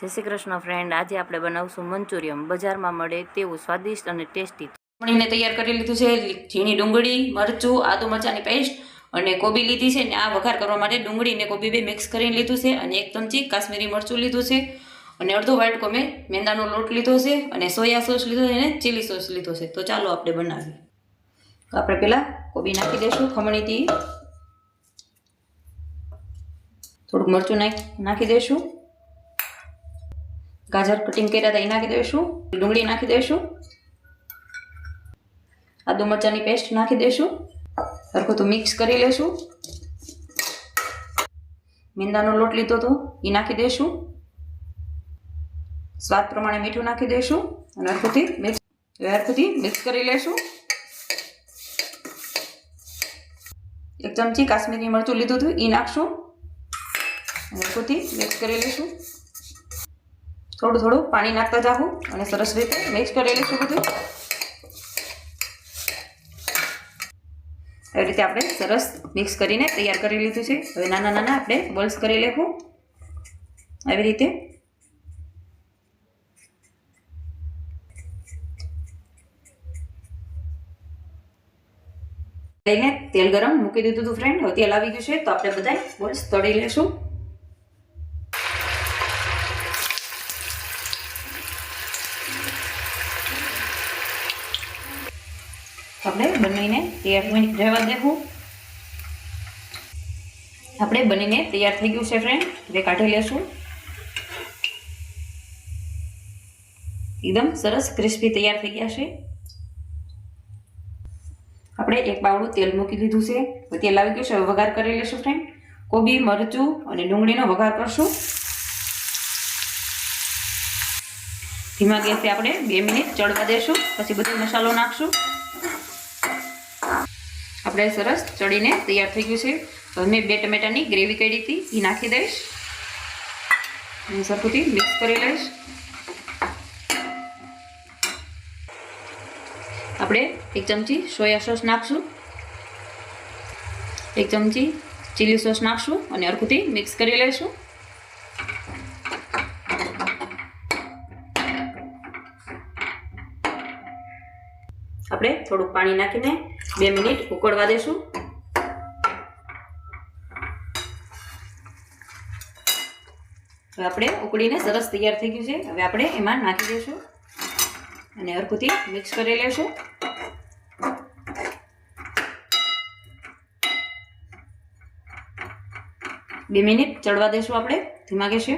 જય શ્રી કૃષ્ણ ફ્રેન્ડ આજે આપણે બનાવશું મંચુરિયમ બજારમાં મળે તેવું સ્વાદિષ્ટ અને ટેસ્ટી મણીને તૈયાર કરી લીધું છે, ઝીણી ડુંગળી, મરચું, આદુ મરચાની પેસ્ટ અને કોબી લીધી છે ને આ વઘાર કરવા માટે ડુંગળી અને કોબી બે મિક્સ કરીને લીધું છે અને એક ચમચી કાશ્મીરી મરચું લીધું છે અને અડધો વાટકો મેં મેંદાનો લોટ લીધો છે અને સોયા સોસ લીધો છે અને ચીલી સોસ લીધો છે. તો ચાલો આપણે બનાવીએ. આપણે પહેલાં કોબી નાખી દઈશું ખમણીથી. થોડુંક મરચું નાખી નાખી દઈશું. ગાજર કટિંગ કર્યા હતા, એ નાખી દઈશું. ડુંગળી નાખી દઈશું. આદુ મરચાંની પેસ્ટ નાખી દઈશું. સરખું તો મિક્સ કરી લેશું. મેંદાનો લોટ લીધો તો એ નાખી દઈશું. સ્વાદ પ્રમાણે મીઠું નાખી દઈશું અને હરખુથી મિક્સ હરખુંથી મિક્સ કરી લેશું. એક ચમચી કાશ્મીરી મરચું લીધું હતું, એ નાખશું. હરખુંથી મિક્સ કરી લઈશું થોડું થોડું પાણી નાખતા જાઉં અને સરસ રીતે મિક્સ કરી લઈશું બધું. એવી રીતે આપણે સરસ મિક્સ કરીને તૈયાર કરી લીધું છે. હવે નાના નાના આપણે બોલ્સ કરી લેવું. આવી રીતે. લઈને તેલ ગરમ મૂકી દીધું હતું ફ્રેન્ડ હવે તેલ આવી ગયું છે, તો આપણે બધા બોલ્સ તળી લેશું. આપણે બનીને તૈયાર મિનિટ રહેવા દેવું આપણે બનીને તૈયાર થઈ ગયું છે ફ્રેન્ડ હવે કાઢી લેશું. એકદમ સરસ ક્રિસ્પી તૈયાર થઈ ગયા છે. આપણે એક બાવડું તેલ મૂકી દીધું છે. તેલ આવી ગયું છે. વઘાર કરી લેશું ફ્રેન્ડ કોબી, મરચું અને ડુંગળીનો વઘાર કરશું. ધીમા ગેસે આપણે બે મિનિટ ચડવા દેશું. પછી બધો મસાલો નાખશું. આપણે સરસ ચડીને તૈયાર થઈ ગયું છે. હવે મેં બે ટમેટાની ગ્રેવી કરી હતી એ નાખી દઈશ. અને સરખુંથી મિક્સ કરી લઈશ. આપણે એક ચમચી સોયા સોસ નાખશું. એક ચમચી ચીલી સોસ નાખશું અને અરખુંથી મિક્સ કરી લઈશું. આપણે થોડુંક પાણી નાખીને બે મિનિટ ઉકળવા દેશું. હવે આપણે ઉકળીને સરસ તૈયાર થઈ ગયું છે. હવે આપણે એમાં નાખી દઈશું અને હરખુંથી મિક્સ કરી લેશું. બે મિનિટ ચડવા દેશું આપણે. ધીમા ગેસે.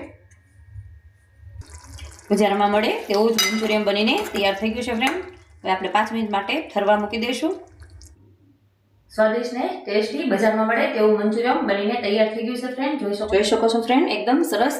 બજારમાં મળે તેવું જ મંચુરિયમ બનીને તૈયાર થઈ ગયું છે ફ્રેન્ડ હવે આપણે પાંચ મિનિટ માટે ઠરવા મૂકી દઈશું. સ્વાદિષ્ટ ને ટેસ્ટી બજારમાં મળે તેવું મંચુરિયમ બનીને તૈયાર થઈ ગયું છે ફ્રેન્ડ જોઈ શકો જોઈ શકો છો ફ્રેન્ડ એકદમ સરસ.